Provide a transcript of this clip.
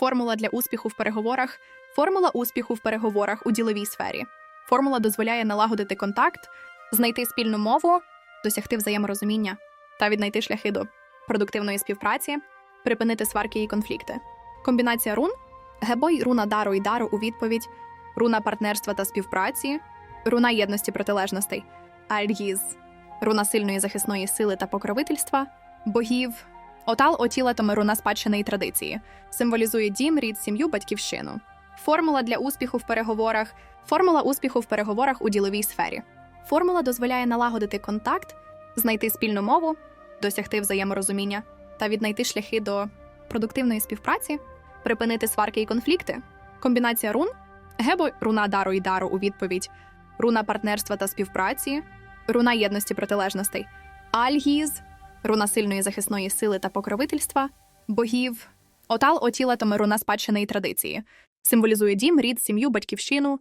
Формула для успіху в переговорах. Формула успіху в переговорах у діловій сфері. Формула дозволяє налагодити контакт, знайти спільну мову, досягти взаєморозуміння та віднайти шляхи до продуктивної співпраці, припинити сварки і конфлікти. Комбінація рун гебой руна дару і дару у відповідь, руна партнерства та співпраці, руна єдності протилежностей, альгіз, руна сильної захисної сили та покровительства, богів, отал отіла та руна спадщини і традиції, символізує дім, рід, сім'ю, батьківщину. Формула для успіху в переговорах. Формула успіху в переговорах у діловій сфері. Формула дозволяє налагодити контакт, знайти спільну мову, досягти взаєморозуміння та віднайти шляхи до продуктивної співпраці, припинити сварки і конфлікти. Комбінація рун гебо руна дару і дару у відповідь, руна партнерства та співпраці, руна єдності протилежностей, альгіз, руна сильної захисної сили та покровительства, богів, отал отіла та руна спадщини і традиції, символізує дім, рід, сім'ю, батьківщину,